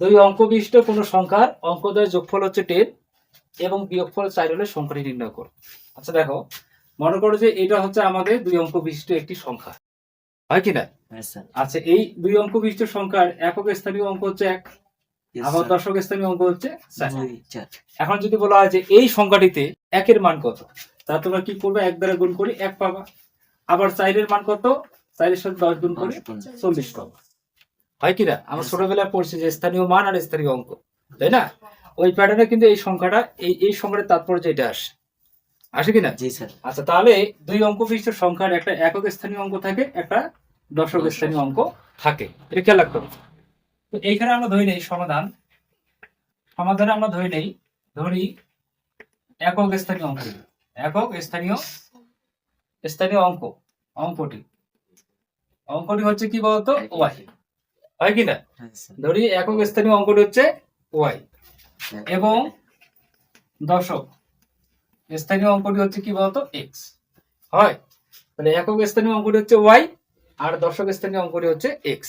দুই অঙ্ক বিশিষ্ট কোনো সংখ্যার অঙ্কদ্বয়ের যোগফল হচ্ছে টেন এবং বিয়োগফল চার হলে সংখ্যাটি নির্ণয় করো। আচ্ছা দেখো মনে করো যে এটা হচ্ছে আমাদের দুই অঙ্ক বিশিষ্ট একটি সংখ্যা। হয় কি না? হ্যাঁ আচ্ছা এই দুই অঙ্ক বিশিষ্ট সংখ্যার একক স্থানীয় অঙ্ক হচ্ছে এক আবার. দশক স্থানীয় অঙ্ক হচ্ছে। এখন যদি বলা হয় যে এই সংখ্যাটিতে একের মান কত তাহলে তোমরা কি করবে? এক দ্বারা গুণ করে এক পাবা। আবার চাইরের মান কত? চাইরের সাথে দশ গুণ করে চল্লিশ পাবা। হয় কিনা? আমরা ছোটবেলায় পড়ছি যে স্থানীয় মান আর স্থানীয় অঙ্ক তাই না? ওই প্যাটার্নে কিন্তু এই সংখ্যাটা এই এই সংখ্যার তাৎপর্য এটা আসে। আসে কিনা? জি স্যার। আচ্ছা তাহলে দুই অঙ্ক বিশিষ্ট সংখ্যার একটা একক স্থানীয় অঙ্ক থাকে একটা দশক দশক। স্থানীয় অঙ্ক থাকে। এটা খেয়াল রাখতে হবে। তো এইখানে আমরা ধরি নেই সমাধান। সমাধানে আমরা ধরি নেই ধরি একক স্থানীয় অঙ্ক। একক স্থানীয় স্থানীয় অঙ্ক অঙ্কটি। অঙ্কটি হচ্ছে কি বলতো? ওয়াই। হয় কি না হ্যাঁ ধরি একক স্থানীয় অঙ্কটি হচ্ছে ওয়াই। এবং দশক স্থানীয় অঙ্কটি হচ্ছে কি বলতো? এক্স হয়? তাহলে একক স্থানীয় অঙ্কটি হচ্ছে ওয়াই আর দশক স্থানীয় অঙ্কটি হচ্ছে এক্স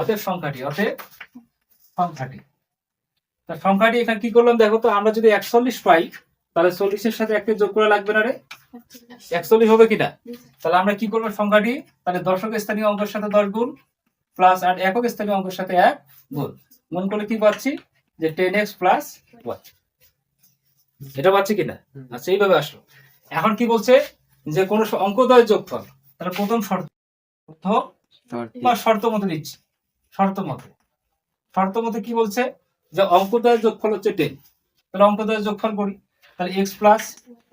অতএব সংখ্যাটি অতএব সংখ্যাটি। তা সংখ্যাটি এখানে কি করলাম? দেখো তো আমরা যদি একচল্লিশ পাই তাহলে চল্লিশের সাথে একটা যোগ করা লাগবে না রে। একচল্লিশ হবে কিনা? তাহলে আমরা কি করব সংখ্যাটি? তাহলে দশক স্থানীয় অঙ্কের সাথে দশ গুণ প্লাস আর একক স্থানীয় অঙ্কের সাথে এক গুণ। গুণ করলে কি পাচ্ছি? যে টেন এক্স প্লাস এটা পাচ্ছি কিনা? আচ্ছা এইভাবে আসলো। এখন কি বলছে? যে কোন অঙ্কদয় যোগফল। তাহলে প্রথম শর্ত বা শর্ত মতো দিচ্ছি শর্ত মতে। শর্ত মতে কি বলছে? যে অঙ্কদয়ের যোগফল হচ্ছে টেন তাহলে অঙ্কদয়ের যোগফল করি। তাহলে X plus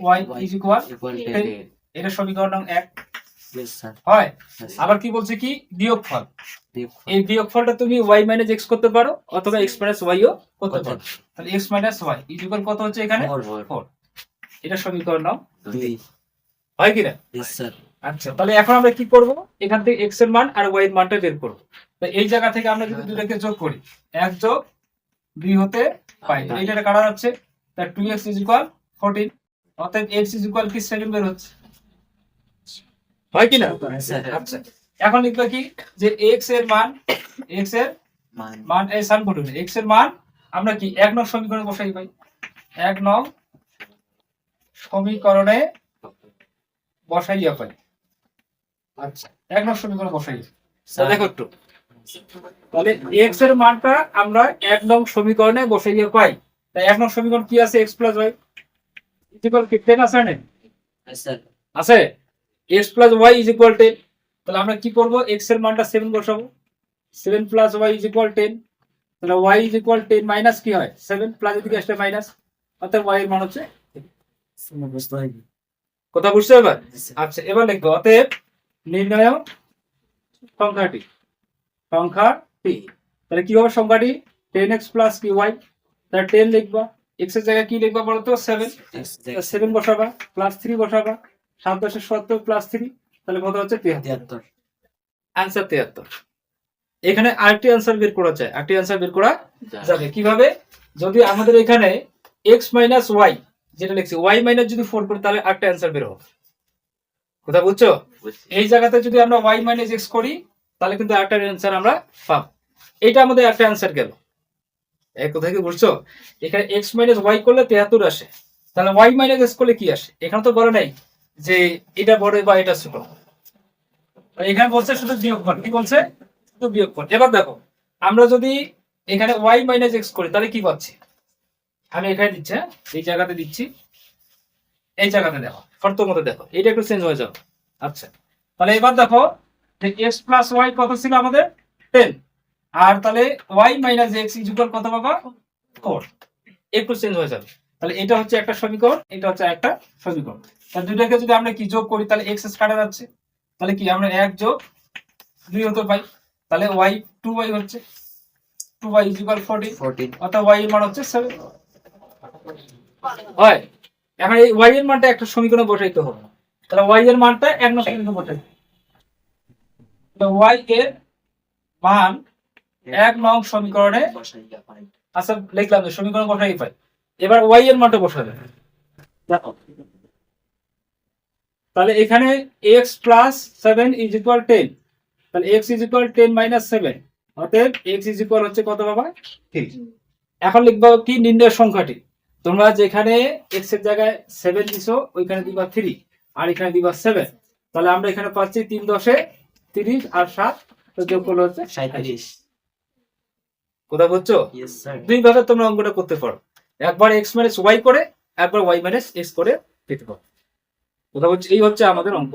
Y is equal. এটা সমীকরণ এক. হয়। আবার কি বলছে কি? বিয়োগফল. এই বিয়োগফলটা তুমি ওয়াই মাইনাস এক্স করতে পারো অথবা এক্স মাইনাস ওয়াইও করতে পারো। তাহলে এক্স মাইনাস ওয়াই ইকুয়াল কত হচ্ছে এখানে. এটা সমীকরণ নং দুই। হয় sir. আচ্ছা তাহলে এখন আমরা কি করব? এখান থেকে এক্সের মান আর ওয়াই এর মানটা বের করব। তো এই জায়গা থেকে আমরা যদি দুটাকে যোগ করি। এক যোগ দুই হতে পাই। তো এইটা কাটা যাচ্ছে ইকুয়াল ফোরটিন অর্থাৎ এক্স ইজ ইকুয়াল কি? সেভেন বের হচ্ছে। হয় কি না আচ্ছা এখন লিখবে কি? যে এক্সের মান এক্সের মান। মান এই সান বটুন এক্সের মান আমরা কি এক নং সমীকরণে বসাই পাই এক নং সমীকরণে বসাইয়া পাই আচ্ছা। এক নং সমীকরণে বসাই. দেখো একটু। তাহলে এক্সের মানটা আমরা এক নং সমীকরণে বসাইয়া পাই। তাই এক নং সমীকরণ কি আছে? এক্স প্লাস ওয়াই ইকুয়াল কি টেন আছে না? Yes, আছে? X plus Y is equal ten তাহলে আমরা কি করব? এক্সের মানটা সেভেন বসাবো। Seven plus Y is equal ten তাহলে Y is equal ten minus কি হয়? সেভেন প্লাস এদিকে আসলে মাইনাস অর্থাৎ ওয়াই এর মান হচ্ছে কথা বুঝতে এবার. আচ্ছা এবার লিখব অতএব নির্ণয় সংখ্যাটি সংখ্যাটি তাহলে কি হবে সংখ্যাটি? টেন এক্স প্লাস কি ওয়াই তাহলে টেন লিখবা। এক্সের জায়গায় কি লিখবা বলো তো সেভেন সেভেন বসাবা প্লাস থ্রি বসাবা। সাত দশে সত্তর প্লাস থ্রি তাহলে কত হচ্ছে? তিয়াত্তর তিয়াত্তর। অ্যান্সার তিয়াত্তর। এখানে আরেকটি অ্যান্সার বের করা যায়। আরেকটি অ্যান্সার বের করা যাবে। কীভাবে? যদি আমাদের এখানে এক্স মাইনাস ওয়াই যেটা লিখছি ওয়াই মাইনাস যদি ফোর করি তাহলে আরেকটা অ্যান্সার বের হবে। কথা বুঝছ? এই জায়গাতে যদি আমরা ওয়াই মাইনাস এক্স করি তাহলে কিন্তু একটা অ্যান্সার আমরা পাবো। এটা আমাদের একটা অ্যান্সার গেল। এই কথা কি বুঝছ? এখানে এক্স মাইনাস ওয়াই করলে তেহাত্তর আসে। তাহলে ওয়াই মাইনাস এক্স করলে কি আসে? এখানে তো বলে নাই। যে এটা বড় বা এটা ছোট। এখানে বলছে শুধু বিয়োগফল কি বলছে? শুধু বিয়োগফল এবার দেখো, আমরা যদি এখানে ওয়াই মাইনাস এক্স করি, তাহলে কি পাচ্ছি? আমি এখানে দিচ্ছি হ্যাঁ? এই জায়গাতে দিচ্ছি। এই জায়গাতে দেখো শর্ত মতো দেখো এটা একটু চেঞ্জ হয়ে যাবে। আচ্ছা তাহলে এবার দেখো এক্স প্লাস ওয়াই কত ছিল আমাদের? টেন আর তাহলে ওয়াই মাইনাস এক্স ইজুকাল কত পাবা? ফোর একটু চেঞ্জ হয়ে যাবে। তাহলে এটা হচ্ছে একটা সমীকরণ, এটা হচ্ছে একটা সমীকরণ। তাহলে দুটাকে যদি আমরা কি যোগ করি তাহলে এক্স কাটা যাচ্ছে তাহলে কি আমরা এক যোগ দুই হতে পাই তাহলে ওয়াই টু ওয়াই হচ্ছে। Two Y is equal fourteen. অর্থাৎ ওয়াই এর মান হচ্ছে সেভেন হয়। এখন এই ওয়াই এর মানটা একটা সমীকরণে বসাইতে হবে। তাহলে ওয়াই এর মানটা এক নং সমীকরণে বসাই। ওয়াই এর মান এক নং সমীকরণে। আচ্ছা লিখলাম সমীকরণ বসাই পাই। এবার ওয়াই এর মানটা বসাবে দেখো। তাহলে এখানে X plus seven is equal ten তাহলে X is equal ten minus seven অতএব এক্স ইজ ইকুয়াল হচ্ছে কত বাবা? থ্রি এখন লিখবা কি নির্ণয় সংখ্যাটি? তোমরা যেখানে এক্সের জায়গায় সেভেন দিছো ওইখানে দিবা থ্রি আর এখানে দিবা সেভেন তাহলে আমরা এখানে পাচ্ছি তিন দশে তিরিশ আর সাত তো যোগ করলে হচ্ছে সাঁত্রিশ কোথাও বুঝছ দুই ভাবে তোমরা অঙ্কটা করতে পারো। একবার এক্স মাইনাস ওয়াই করে একবার ওয়াই মাইনাস এক্স করে পেতে পারো। কোথাও হচ্ছে এই হচ্ছে আমাদের অঙ্ক।